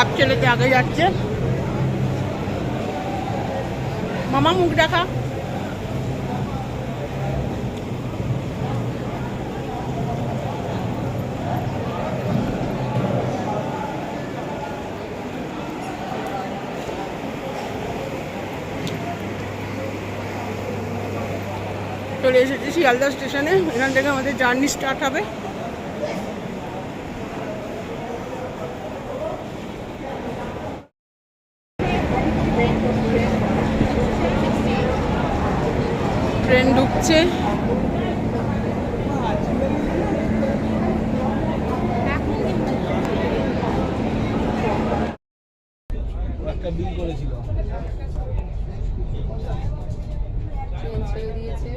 বাপ ছেলেকে আগে যাচ্ছে। মামা, মুখ দেখা। চলে এসেছি শিয়ালদা স্টেশনে। এখান থেকে আমাদের জার্নি স্টার্ট হবে। ট্রেন ঢুকছে। একটা বিল করেছিল। ট্রেন ছেড়ে দিয়েছে।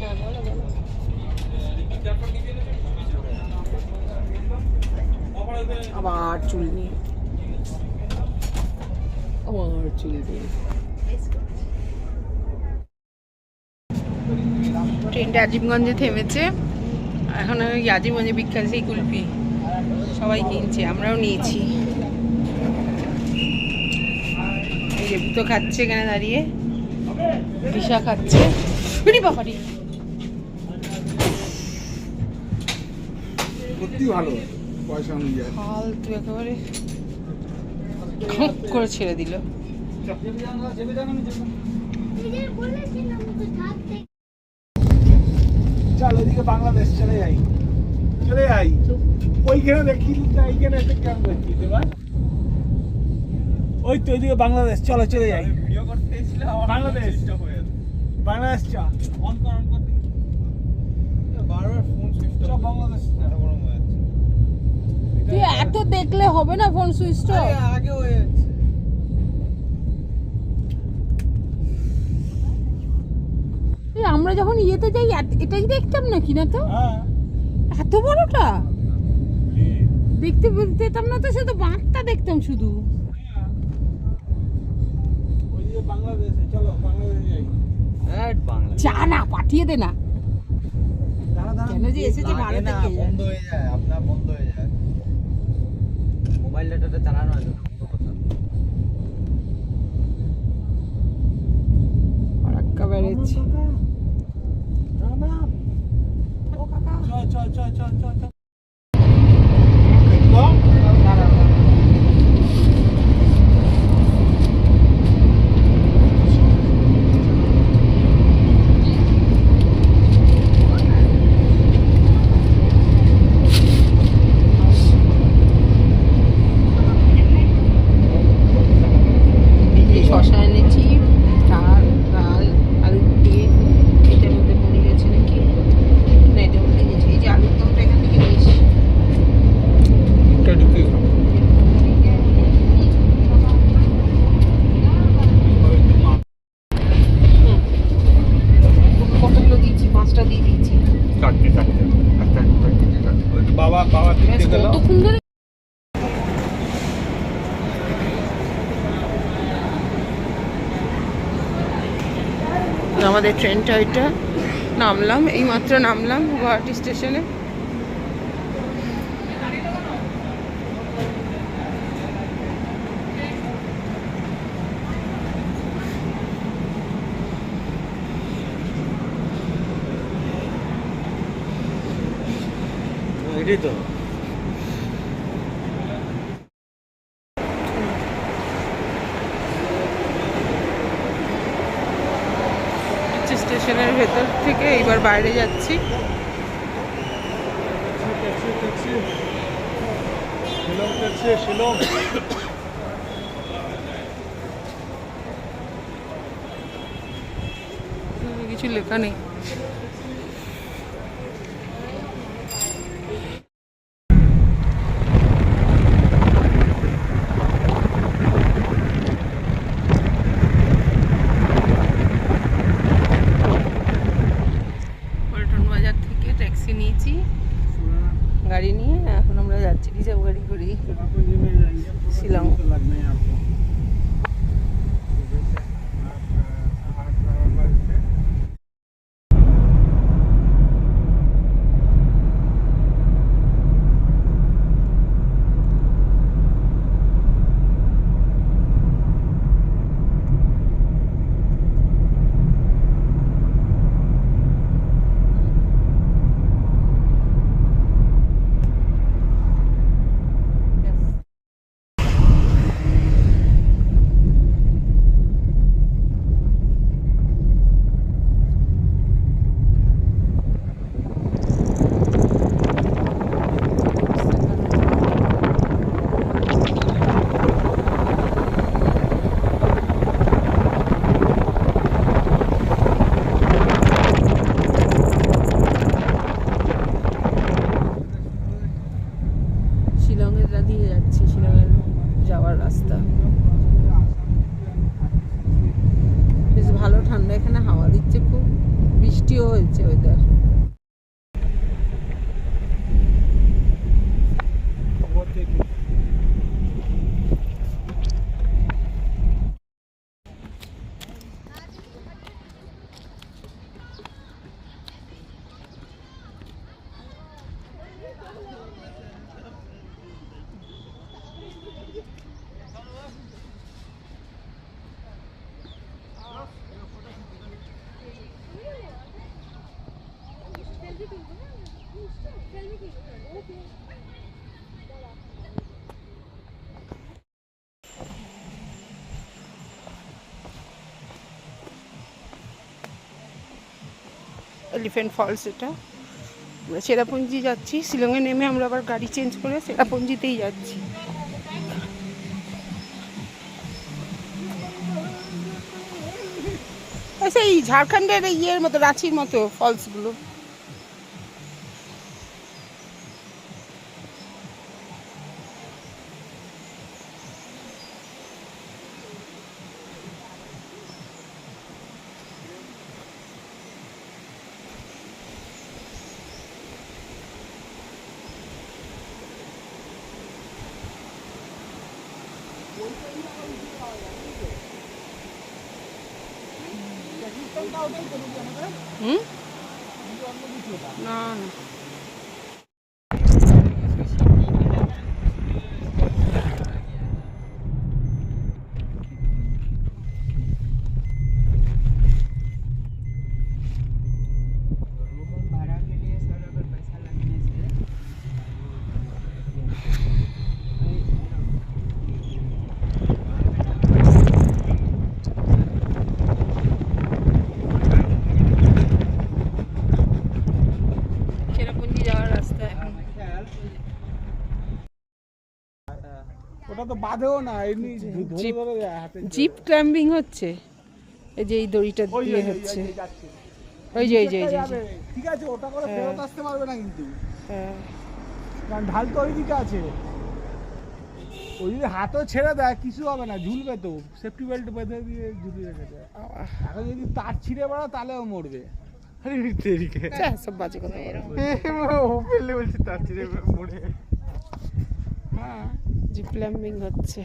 হ্যাঁ বলো বলো। আবার চুল নিয়ে। আবার চুল দিয়ে ট্রেনটা আজিমগঞ্জে থেমেছে। এখন ওই আজিমগঞ্জে বিখ্যাত সেই কুলপি সবাই কিনছে আমরাও নিয়েছি। এই যে ভূতো খাচ্ছে এখানে দাঁড়িয়ে। দিশা খাচ্ছে। বিড়ি বাবারি। সত্যি ভালো পয়সা অনুযায়ী। ফালতু একেবারে। খপ করে ছেড়ে দিল। চল ওইদিকে বাংলাদেশ চলে যাই চলে যাই ওইখানে দেখি এইখানে একটা কেন দেখি এবার। ওই তো ওইদিকে বাংলাদেশ চলো চলে যাই ভিডিও করতে বাংলাদেশ। হয়ে বাংলাদেশ চ অন কর। অন কর বারবার ফোন সুইচ বাংলাদেশ মাথা গরম হয়ে যাচ্ছে তুই এত দেখলে হবে না ফোন সুইচ আরে, আগে হয়ে আমরা যখন ইয়েতে যাই এটাই দেখতাম নাকি না তো? হ্যাঁ। এত বড়টা? দেখতে পেতাম না তো সে তো বাঁকটা দেখতাম শুধু। ওইদিকে বাংলাদেশে চলো বাংলাদেশে যাই। হ্যাঁ বাংলা যা না পাঠিয়ে দে না। কেন যে এসেছে ভারতে? বন্ধ হয়ে যায় আপনার বন্ধ হয়ে যায়। মোবাইল ডাটাটা চালানো আছে ফারাক্কা বেড়েছে। কাকা। চ চ চ চ চ চ এই যে শশা এনেছি ডাল ডাল আলু দিয়ে এটার মধ্যে পড়ে গেছে নাকি না এটার মধ্যে গেছে এই যে আলুর দমটা এখান থেকে নিয়েছি একটা ঢুকে খাও কতগুলো দিয়েছি পাঁচটা দিয়ে দিয়েছি চারটে চারটে একটা বাবা বাবা ব্যাস দিতে গেল কতক্ষণ ধরে এটা নামলাম এই মাত্র নামলাম গুয়াহাটি স্টেশনে। এটাই তো হচ্ছে স্টেশনের ভেতর থেকে বাইরে যাচ্ছি। কিছু লেখা নেই। এলিফ্যান্ট ফলস এটা। সেরাপুঞ্জি যাচ্ছি। শিলংয়ে নেমে আমরা আবার গাড়ি চেঞ্জ করে সেরাপুঞ্জিতেই যাচ্ছি। আচ্ছা এই ঝাড়খণ্ডের ইয়ের মতো, রাঁচির মতো ফলসগুলো তো বাঁধেও না এমনি জিপ- জিপ ক্লাম্বিং হচ্ছে। এই যে এই দড়িটা দিয়ে হচ্ছে। ওই, যে এই যে। ঠিক আছে ওটা করে হ্যাঁ। ফেরত আসতে পারবে না কিন্তু। হ্যাঁ। কারণ ঢাল তো ওই দিকে আছে। ওই যদি হাতও ছেড়ে দেয় কিছু হবে না ঝুলবে তো। সেফটি বেল্ট বেঁধে দিয়ে ঝুলিয়ে রেখেছে এখন যদি তার ছিঁড়ে বেড়া তাহলেও মরবে। সব বাজে কথা। বলছি তার ছিঁড়ে মরে হ্যাঁ। জিপ ক্লাম্বিং হচ্ছে।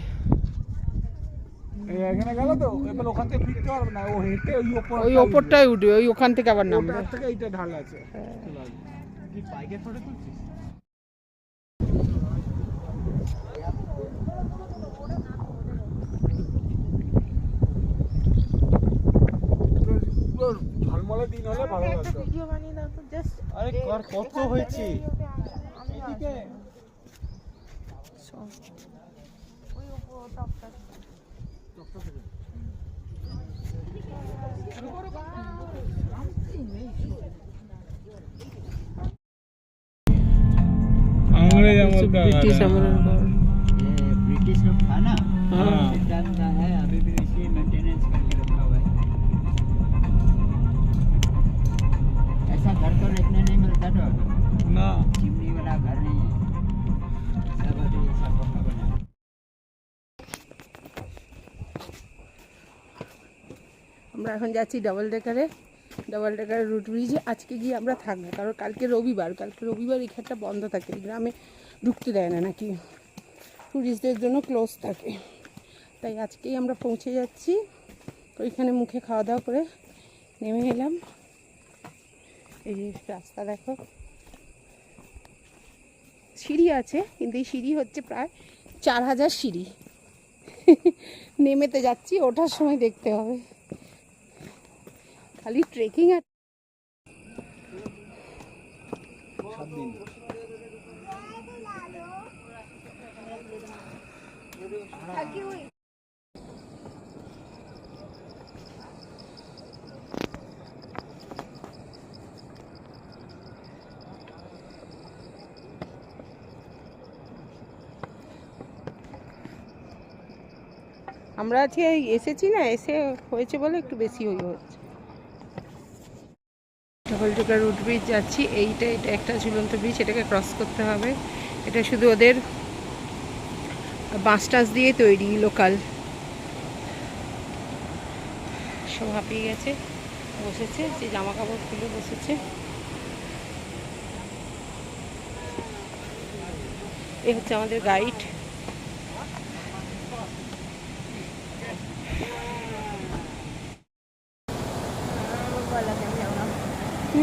এখানে গেল তো এবার ওখান থেকে ফিরতে পারবে না ও হেঁটে ওই ওপর ওই ওপরটাই উঠবে ওই ওখান থেকে আবার নামবে। থেকে এইটা ঢাল আছে। কি বাইকে ফটো তুলছিস? ঝলমলে দিন হলে ভালো লাগতো। আরে কর কত হয়েছে? এদিকে। अंग्रेज अमल का ব্রিটিশ আমলের ঘর ये ब्रिटिश लोग था ना हाँ। उसी टाइम का है अभी भी इसी मेंटेनेंस करके रखा हुआ है ऐसा घर तो देखने नहीं मिलता तो ना আমরা এখন যাচ্ছি ডাবল ডেকারে ডাবল ডেকারে রুট ব্রিজে আজকে গিয়ে আমরা থাকব, কারণ কালকে রবিবার। কালকে রবিবার এখানটা বন্ধ থাকে গ্রামে ঢুকতে দেয় না নাকি? টুরিস্টদের জন্য ক্লোজ থাকে। তাই আজকেই আমরা পৌঁছে যাচ্ছি। ওইখানে মুখে খাওয়া দাওয়া করে নেমে এলাম। এই রাস্তা দেখো। সিঁড়ি আছে, কিন্তু এই সিঁড়ি হচ্ছে প্রায় চার হাজার সিঁড়ি। নেমেতে যাচ্ছি, ওঠার সময় দেখতে হবে। খালি ট্রেকিং আর আমরা আজকে এসেছি না এসে হয়েছে বলে একটু বেশি হয়ে হচ্ছে। ঢাকলটিকা রুট ব্রিজ যাচ্ছি, এইটা এটা একটা ঝুলন্ত ব্রিজ এটাকে ক্রস করতে হবে। এটা শুধু ওদের বাঁশ দিয়ে তৈরি লোকাল সব হাঁপিয়ে গেছে, বসেছে, যে জামা কাপড় খুলে বসেছে। এ হচ্ছে আমাদের গাইড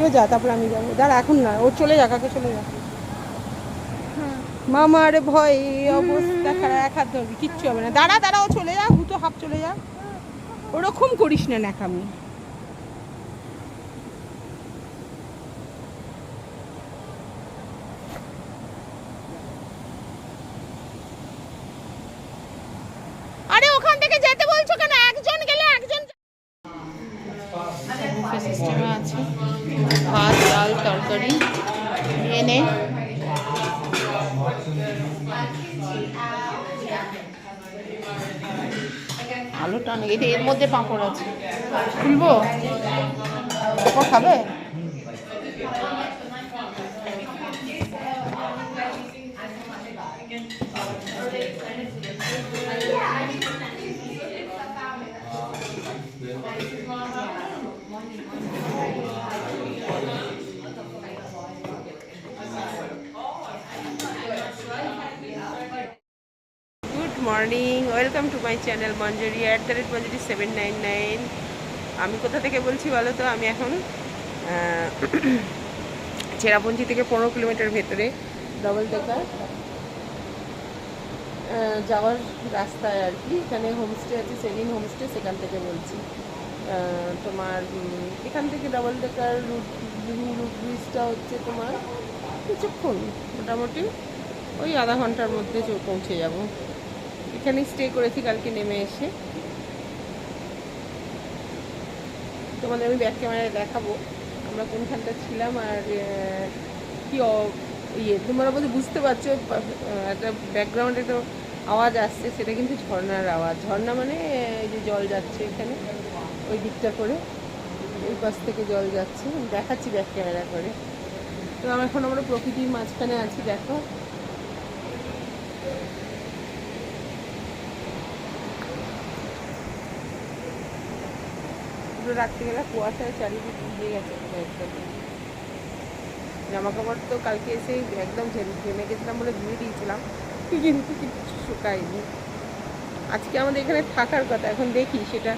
তুইও যা, তারপর আমি যাব। দাঁড়া, এখন না, ও চলে যা কাকে চলে যা মামার ভয় অবস্থা খারাপ, এক হাত ধরবি, কিচ্ছু হবে না। দাঁড়া দাঁড়া, ও চলে যা হুতো হাফ চলে যা ওরকম করিস না ন্যাকামি। পাঁপড় আছে। খুলবো? পাঁপড় খাবে? My channel Manjuri at the rate Manjuri seven nine nine আমি কোথা থেকে বলছি বলো তো? আমি এখন চেরাপুঞ্জি থেকে পনেরো কিলোমিটার ভেতরে ডবল ডেকার যাওয়ার রাস্তায় আর কি। এখানে হোমস্টে আছে সেলিন হোমস্টে সেখান থেকে বলছি। তোমার এখান থেকে ডবল ডেকার রুট রুট ব্রিজটা হচ্ছে তোমার কিছুক্ষণ। মোটামুটি ওই আধা ঘণ্টার মধ্যে পৌঁছে যাব। এখানে স্টে করেছি, কালকে নেমে এসে। তোমাদের আমি ব্যাক ক্যামেরায় দেখাবো, আমরা কোনখানটা ছিলাম আর কি ইয়ে তোমরা বোধ বুঝতে পারছ একটা ব্যাকগ্রাউন্ডে একটা আওয়াজ আসছে, সেটা কিন্তু ঝর্ণার আওয়াজ। ঝর্ণা মানে এই যে জল যাচ্ছে এখানে, ওই দিকটা করে, ওই পাশ থেকে জল যাচ্ছে। দেখাচ্ছি ব্যাক ক্যামেরা করে। তো আমরা এখন আমরা প্রকৃতির মাঝখানে আছি, দেখো। পুরো রাত্রিবেলা কুয়াশায় চারিদিক ভিজে গেছে জামা কাপড় তো কালকে এসে একদম ঝেমে গেছিলাম বলে ধুয়ে দিয়েছিলাম কিন্তু কিছু শুকায়নি। আজকে আমাদের এখানে থাকার কথা এখন দেখি সেটা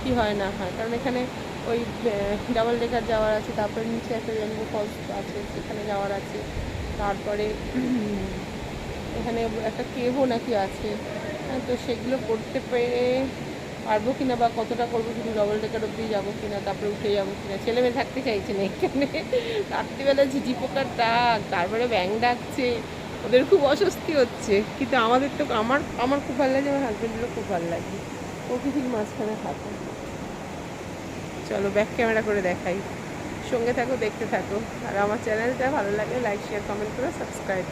কি হয় না হয়। কারণ এখানে ওই ডাবল ডেকার যাওয়ার আছে তারপরে নিচে একটা রেনবো ফলস আছে সেখানে যাওয়ার আছে। তারপরে এখানে একটা কেভও নাকি আছে। হ্যাঁ, তো সেগুলো করতে পেরে পারব কিনা বা কতটা করব, শুধু ডবল ডেকার অব্দি যাব কিনা, তারপরে উঠে যাব কিনা ছেলে মেয়ে থাকতে চাইছে না এখানে। রাত্রিবেলা ঝিঝি পোকার ডাক, তারপরে ব্যাং ডাকছে, ওদের খুব অস্বস্তি হচ্ছে। কিন্তু আমাদের তো, আমার আমার খুব ভালো লাগে, আমার হাজব্যান্ডেরও খুব ভালো লাগে। প্রকৃতির মাঝখানে থাকো। চলো ব্যাক ক্যামেরা করে দেখাই। সঙ্গে থাকো, দেখতে থাকো। আর আমার চ্যানেলটা ভালো লাগলে লাইক শেয়ার কমেন্ট করে সাবস্ক্রাইব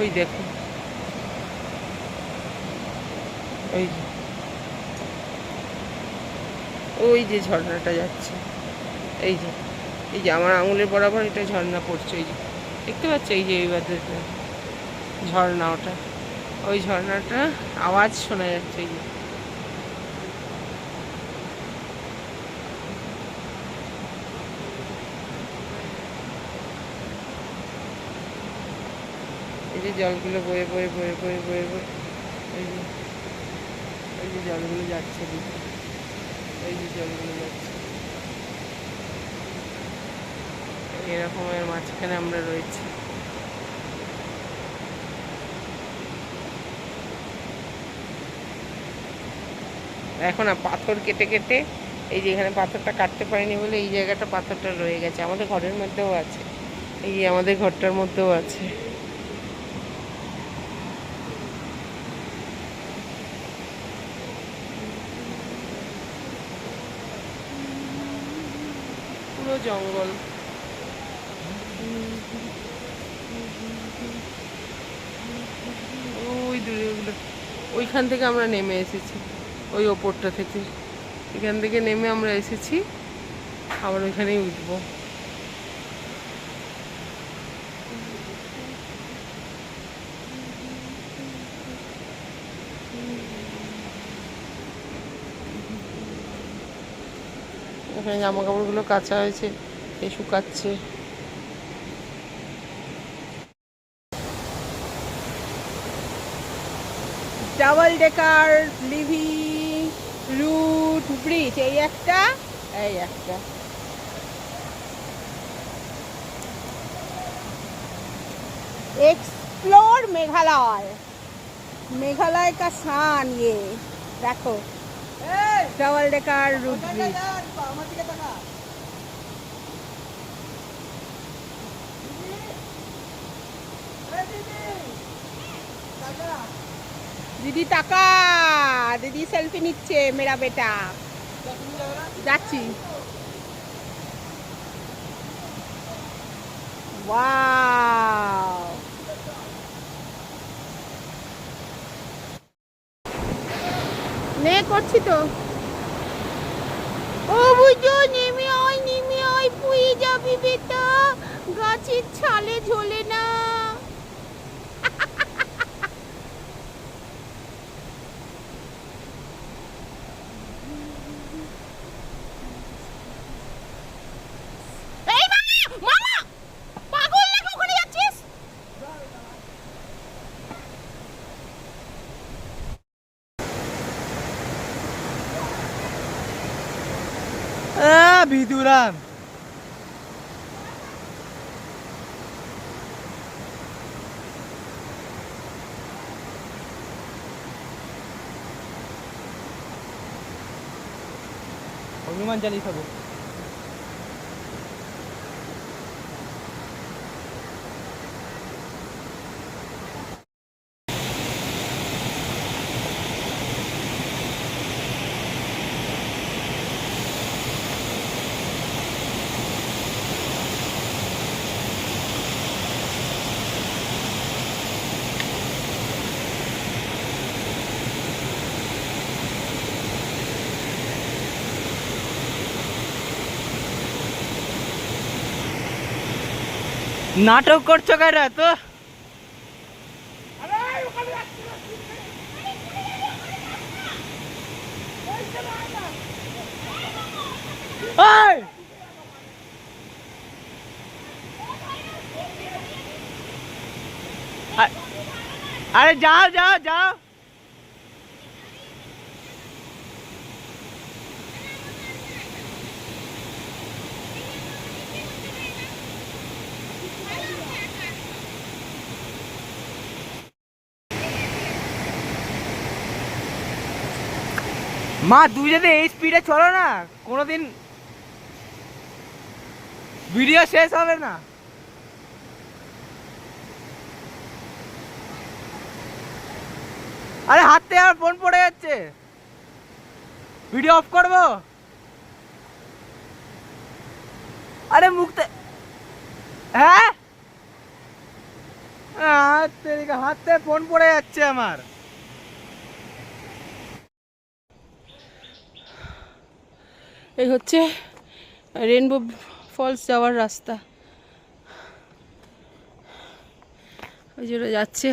ওই দেখো। ওই যে। ওই যে ঝর্ণাটা যাচ্ছে। এই যে এই যে আমার আঙুলের বরাবর এটা ঝর্ণা পড়ছে, এই যে। দেখতে পাচ্ছ? এই যে এইবার ঝর্ণা ওটা। ওই ঝর্ণাটা আওয়াজ শোনা যাচ্ছে, এই যে। এই যে জলগুলো বয়ে বয়ে বয়ে বয়ে বয়ে বয়ে, এই যে। এই যে জলগুলো যাচ্ছে এই যে জলগুলো যাচ্ছে। এরকমের মাঝখানে আমরা রয়েছি। এখন পাথর কেটে কেটে এই যে এখানে পাথরটা কাটতে পারিনি বলে এই জায়গাটা পাথরটা রয়ে গেছে। আমাদের ঘরের মধ্যেও আছে। এই আমাদের ঘরটার মধ্যেও আছে। জঙ্গল। ওই দূরে ওগুলো। ওইখান থেকে আমরা নেমে এসেছি, ওই ওপরটা থেকে। এখান থেকে নেমে আমরা এসেছি, আবার ওইখানেই উঠবো। এখানে জামা কাপড়গুলো কাঁচা হয়েছে এ শুকাচ্ছে। ডাবল ডেকার লিভি রুট ব্রিজ এই একটা? এই একটা। এক্সপ্লোর মেঘালয় মেঘালয় কা সান ইয়ে দেখো ডাবল ডেকার রুট ব্রিজ আমার দিকে তাকা দিদি টাকা দিদি সেলফি নিচ্ছে মেরা বেটা। যাচ্ছি। নে করছি তো। ও নেমে আয় নেমে আয় পুয়ে যাবি বেটা। গাছের ছালে ঝোলে tiduran. Pag naman dyan. নাটক করছ কেন তো এই! আ- আরে যাও মা যদি এই স্পিডে চলো না। কোনোদিন ভিডিও শেষ হবে না। আরে হাতে আর ফোন পড়ে যাচ্ছে। ভিডিও অফ করব? আরে, মুখতে হ্যাঁ? হাতে ফোন পড়ে যাচ্ছে আমার। এই হচ্ছে রেনবো ফলস যাওয়ার রাস্তা। ওই যে ওরা যাচ্ছে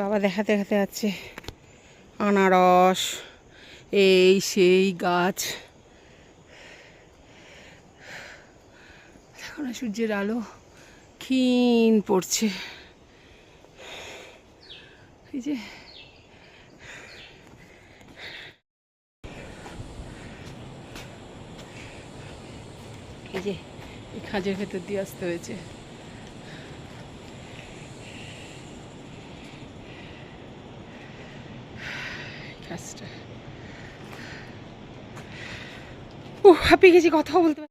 বাবা দেখাতে দেখাতে যাচ্ছে। আনারস, এই সেই গাছ। এখন সূর্যের আলো, ক্ষীণ পড়ছে। এই যে এই যে এই খাঁজের ভেতর দিয়ে আসতে হয়েছে। গাছটা ও গেছি কথা বলতে